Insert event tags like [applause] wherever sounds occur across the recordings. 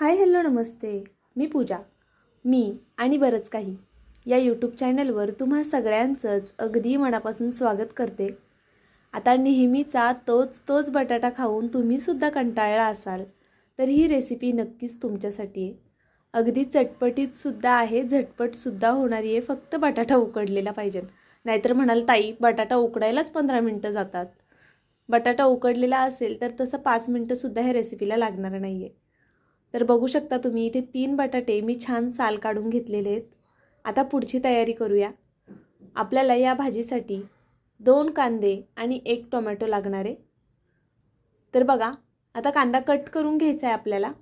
Hi hello नमस्ते. मी पूजा. मी आणि बरंच काही या यूट्यूब चॅनलवर तुम्हा सगळ्यांचंच अगदी मनापासून स्वागत करते. आता नेहमीचा तोच तोच बटाटा खाऊन तुम्हीसुद्धा कंटाळला असाल तर ही रेसिपी नक्कीच तुमच्यासाठी आहे. अगदी चटपटीतसुद्धा आहे झटपटसुद्धा होणारी आहे फक्त बटाटा उकडलेला पाहिजे. नाहीतर म्हणाल ताई बटाटा उकडायलाच पंधरा मिनटं जातात. बटाटा उकडलेला असेल तर तसं पाच मिनटंसुद्धा ह्या रेसिपीला लागणार नाही आहे तर बघू शकता तुम्ही इथे तीन बटाटे मी छान साल काढून घेतलेले आहेत. आता पुढची तयारी करूया. आपल्याला या भाजीसाठी दोन कांदे आणि एक टोमॅटो लागणार आहे. तर बघा आता कांदा कट करून घ्यायचा आहे आपल्याला.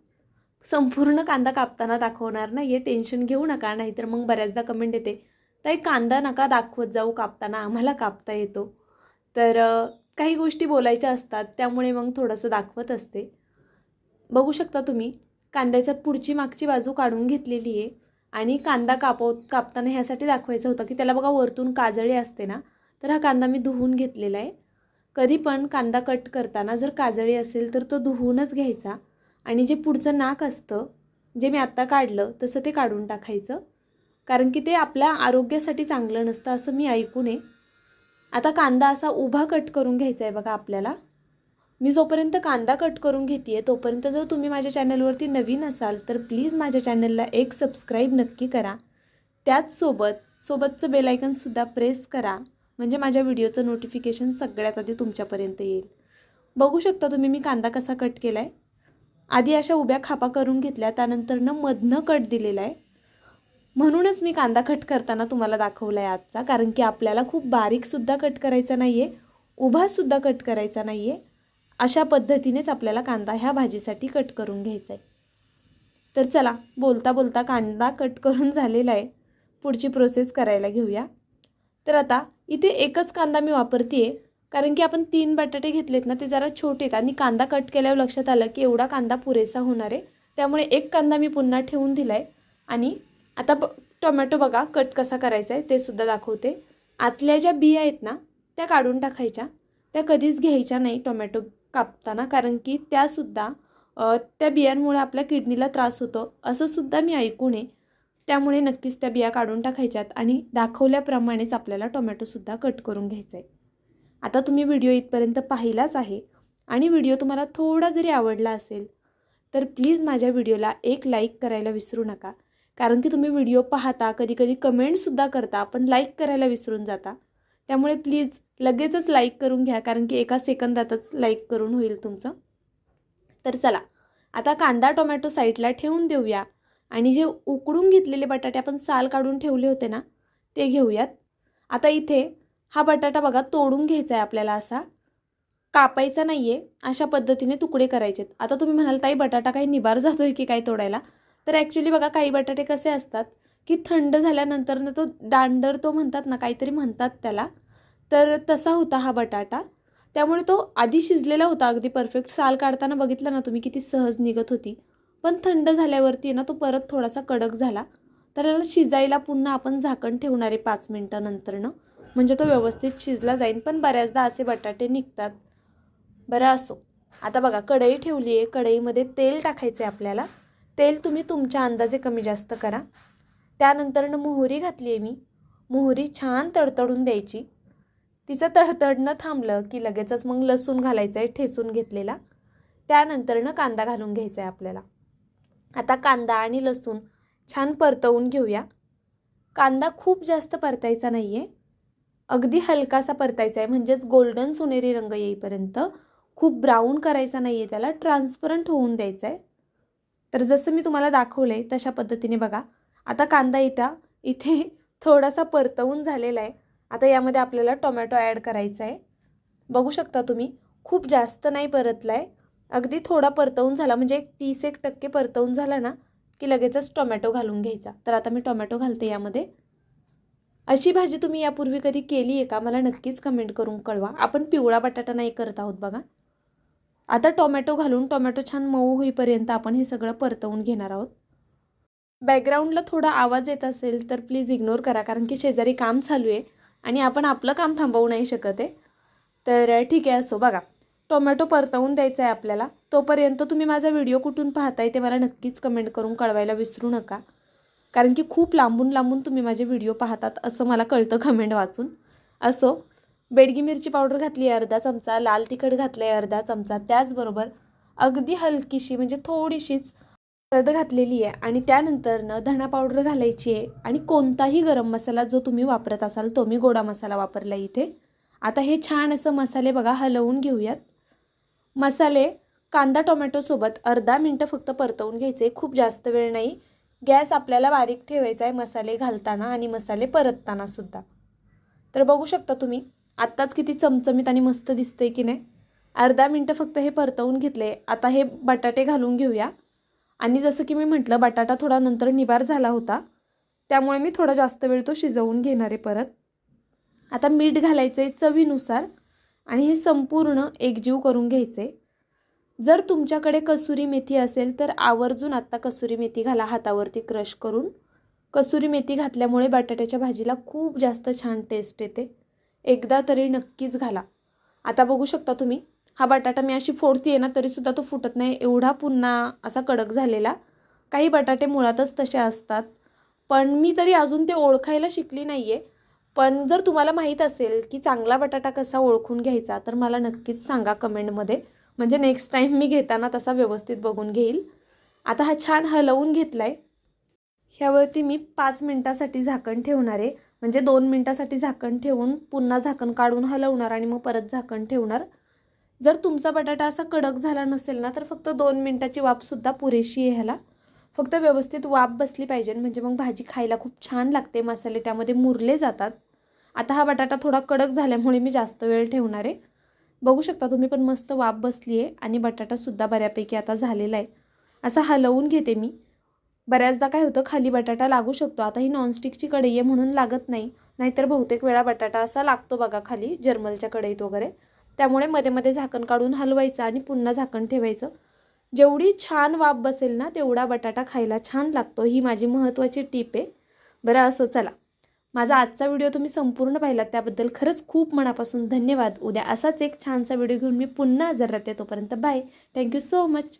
संपूर्ण कांदा कापताना दाखवणार नाही आहे टेन्शन घेऊ नका नाहीतर मग बऱ्याचदा कमेंट येते ताई कांदा नका दाखवत जाऊ कापताना आम्हाला कापता येतो. तर काही गोष्टी बोलायच्या असतात त्यामुळे मग थोडंसं दाखवत असते. बघू शकता तुम्ही कांद्याच्यात पुढची मागची बाजू काढून घेतलेली आहे. आणि कांदा कापव कापताना ह्यासाठी दाखवायचं होतं की त्याला बघा वरतून काजळी असते ना तर हा कांदा मी धुवून घेतलेला आहे. कधी पण कांदा कट करताना जर काजळी असेल तर तो धुवूनच घ्यायचा. आणि जे पुढचं नाक असतं जे मी आत्ता काढलं तसं ते काढून टाकायचं. कारण की ते आपल्या आरोग्यासाठी चांगलं नसतं असं मी ऐकू नये आता कांदा असा उभा कट करून घ्यायचा आहे बघा आपल्याला. मी जोपर्यंत कांदा कट करून घेते आहे तोपर्यंत जर तुम्ही माझ्या चॅनलवरती नवीन असाल तर प्लीज माझ्या चॅनलला एक सबस्क्राईब नक्की करा. त्याचसोबत सोबतचं बेलायकनसुद्धा प्रेस करा म्हणजे माझ्या व्हिडिओचं नोटिफिकेशन सगळ्यात आधी तुमच्यापर्यंत येईल. बघू शकता तुम्ही मी कांदा कसा कट केला आहे आधी अशा उभ्या खापा करून घेतल्या त्यानंतरनं मधनं कट दिलेला आहे. म्हणूनच मी कांदा कट करताना तुम्हाला दाखवला आहे आजचा कारण की आपल्याला खूप बारीकसुद्धा कट करायचा नाही आहे उभासुद्धा कट करायचा नाही आहे अशा पद्धतीनेच आपल्याला कांदा ह्या भाजीसाठी कट करून घ्यायचा आहे. तर चला बोलता बोलता कांदा कट करून झालेला आहे. पुढची प्रोसेस करायला घेऊया. तर आता इथे एकच कांदा मी वापरते आहे कारण की आपण तीन बटाटे घेतलेत ना ते जरा छोटे आहेत आणि कांदा कट केल्यावर लक्षात आलं की एवढा कांदा पुरेसा होणार आहे. त्यामुळे एक कांदा मी पुन्हा ठेवून दिला आहे आणि आता ब टोमॅटो बघा कट कसा करायचा आहे ते सुद्धा दाखवते. आतल्या ज्या बिया आहेत ना त्या काढून टाकायच्या. त्या कधीच घ्यायच्या नाही टोमॅटो कापताना. कारण की त्यासुद्धा त्या बियांमुळे आपल्या किडनीला त्रास होतो असंसुद्धा मी ऐकून आहे. त्यामुळे नक्कीच त्या बिया काढून टाकायच्यात आणि दाखवल्याप्रमाणेच आपल्याला टोमॅटोसुद्धा कट करून घ्यायचा आहे आता तुम्ही व्हिडिओ इथपर्यंत पाहिलाच आहे आणि व्हिडिओ तुम्हाला थोडा जरी आवडला असेल तर प्लीज माझ्या व्हिडिओला एक लाईक करायला विसरू नका. कारण की तुम्ही व्हिडिओ पाहता कधी कधी कमेंटसुद्धा करता पण लाईक करायला विसरून जाता. त्यामुळे प्लीज लगेचच लाईक करून घ्या कारण की एका सेकंदातच लाईक करून होईल तुमचं. तर चला आता कांदा टोमॅटो साईडला ठेवून देऊया. आणि जे उकडून घेतलेले बटाटे आपण साल काढून ठेवले होते ना ते घेऊयात. आता इथे हा बटाटा बघा तोडून घ्यायचा आहे आपल्याला असा. कापायचा नाही आहे अशा पद्धतीने तुकडे करायचेत. आता तुम्ही म्हणाल ताई बटाटा काही निबार जातो आहे की काय तोडायला? तर ॲक्च्युली बघा काही बटाटे कसे असतात की थंड झाल्यानंतर ना तो दांडर तो म्हणतात ना काहीतरी म्हणतात त्याला. तर तसा होता हा बटाटा. त्यामुळे तो आधी शिजलेला होता अगदी परफेक्ट. साल काढताना बघितलं ना तुम्ही किती सहज निघत होती. पण थंड झाल्यावरती ना तो परत थोडासा कडक झाला. तर याला शिजायला पुन्हा आपण झाकण ठेवणार आहे पाच मिनटानंतरनं. म्हणजे तो व्यवस्थित शिजला जाईल पण बऱ्याचदा असे बटाटे निघतात. बरं असो. आता बघा कढई ठेवली आहे कढईमध्ये तेल टाकायचं आहे आपल्याला. तेल तुम्ही तुमच्या अंदाजे कमी जास्त करा. त्यानंतरनं मोहरी घातली आहे मी. मोहरी छान तडतडून द्यायची. तिचं तडतडणं थांबलं की लगेचच मग लसूण घालायचं आहे ठेचून घेतलेला. त्यानंतरनं कांदा घालून घ्यायचा आहे आपल्याला. आता कांदा आणि लसूण छान परतवून घेऊया. कांदा खूप जास्त परतायचा नाही आहे अगदी हलकासा परतायचा आहे म्हणजेच गोल्डन सोनेरी रंग येईपर्यंत खूप ब्राऊन करायचा नाही आहे त्याला ट्रान्सपरंट होऊन द्यायचा आहे तर जसं मी तुम्हाला दाखवलं आहे तशा पद्धतीने बघा. आता कांदा इथं इथे [laughs] थोडासा परतवून झालेला आहे. आता यामध्ये आपल्याला टोमॅटो ॲड करायचा आहे. बघू शकता तुम्ही खूप जास्त नाही परतला आहे अगदी थोडा परतवून झाला म्हणजे एक तीस एक टक्के परतवून झाला ना की लगेचच टोमॅटो घालून घ्यायचा. तर आता मी टोमॅटो घालते यामध्ये. अशी भाजी तुम्ही यापूर्वी कधी केली आहे का? मला नक्कीच कमेंट करून कळवा. आपण पिवळा बटाटा नाही करत आहोत बघा. आता टोमॅटो घालून टोमॅटो छान मऊ होईपर्यंत आपण हे सगळं परतवून घेणार आहोत. बॅकग्राऊंडला थोडा आवाज येत असेल तर प्लीज इग्नोर करा कारण की शेजारी काम चालू आहे आणि आपण आपलं काम थांबवू नाही शकत आहे. तर ठीक आहे असो. बघा टोमॅटो परतवून द्यायचा आहे आपल्याला. तोपर्यंत तुम्ही माझा व्हिडिओ कुठून पाहताय ते मला नक्कीच कमेंट करून कळवायला विसरू नका. कारण की खूप लांबून लांबून तुम्ही माझे व्हिडिओ पाहतात असं मला कळतं कमेंट वाचून. असो. बेडगी मिरची पावडर घातली आहे अर्धा चमचा लाल तिखट घातलं आहे अर्धा चमचा. त्याचबरोबर अगदी हलकीशी म्हणजे थोडीशीच हळद घातलेली आहे आणि त्यानंतरनं धणा पावडर घालायची आहे आणि कोणताही गरम मसाला जो तुम्ही वापरत असाल तो मी गोडा मसाला वापरला इथे. आता हे छान असं मसाले बघा हलवून घेऊयात. मसाले कांदा टोमॅटोसोबत अर्धा मिनटं फक्त परतवून घ्यायचे खूप जास्त वेळ नाही. गॅस आपल्याला बारीक ठेवायचा आहे मसाले घालताना आणि मसाले परतताना सुद्धा. तर बघू शकता तुम्ही आत्ताच किती चमचमीत आणि मस्त दिसतंय की नाही. अर्धा मिनटं फक्त हे परतवून घेतले आता हे बटाटे घालून घेऊया. आणि जसं की मी म्हटलं बटाटा थोडा नंतर निबार झाला होता. त्यामुळे मी थोडा जास्त वेळ तो शिजवून घेणार आहे परत. आता मीठ घालायचं आहे चवीनुसार आणि हे संपूर्ण एकजीव करून घ्यायचे जर तुमच्याकडे कसुरी मेथी असेल तर आवर्जून आत्ता कसुरी मेथी घाला हातावरती क्रश करून. कसुरी मेथी घातल्यामुळे बटाट्याच्या भाजीला खूप जास्त छान टेस्ट येते. एकदा तरी नक्कीच घाला. आता बघू शकता तुम्ही हा बटाटा मी अशी फोडती आहे ना तरीसुद्धा तो फुटत नाही. एवढा पुन्हा असा कडक झालेला. काही बटाटे मुळातच तसे असतात. पण मी तरी अजून ते ओळखायला शिकली नाही आहे पण जर तुम्हाला माहीत असेल की चांगला बटाटा कसा ओळखून घ्यायचा तर मला नक्कीच सांगा कमेंटमध्ये. म्हणजे नेक्स्ट टाईम मी घेताना तसा व्यवस्थित बघून घेईल. आता हा छान हलवून घेतला आहे ह्यावरती मी पाच मिनटासाठी झाकण ठेवणार आहे. म्हणजे दोन मिनटासाठी झाकण ठेवून पुन्हा झाकण काढून हलवणार आणि मग परत झाकण ठेवणार. जर तुमचा बटाटा असा कडक झाला नसेल ना तर फक्त दोन मिनटाची वाफसुद्धा पुरेशी आहे ह्याला. फक्त व्यवस्थित वाफ बसली पाहिजे म्हणजे मग भाजी खायला खूप छान लागते मसाले त्यामध्ये मुरले जातात. आता हा बटाटा थोडा कडक झाल्यामुळे मी जास्त वेळ ठेवणार आहे. बघू शकता तुम्ही पण मस्त वाफ बसली आहे आणि बटाटासुद्धा बऱ्यापैकी आता झालेला आहे. असा हलवून घेते मी. बऱ्याचदा काय होतं खाली बटाटा लागू शकतो. आता ही नॉनस्टिकची कढई आहे म्हणून लागत नाही. नाहीतर बहुतेक वेळा बटाटा असा लागतो बघा खाली जर्मलच्या कढईत वगैरे. त्यामुळे मध्ये मध्ये झाकण काढून हलवायचं आणि पुन्हा झाकण ठेवायचं. जेवढी छान वाफ बसेल ना तेवढा बटाटा खायला छान लागतो. ही माझी महत्त्वाची टीप आहे. बरं असं चला. माझा आजचा व्हिडिओ तुम्ही संपूर्ण पाहिलात त्याबद्दल खरंच खूप मनापासून धन्यवाद. उद्या असाच एक छानसा व्हिडिओ घेऊन मी पुन्हा हजर राहते तोपर्यंत बाय. Thank you so much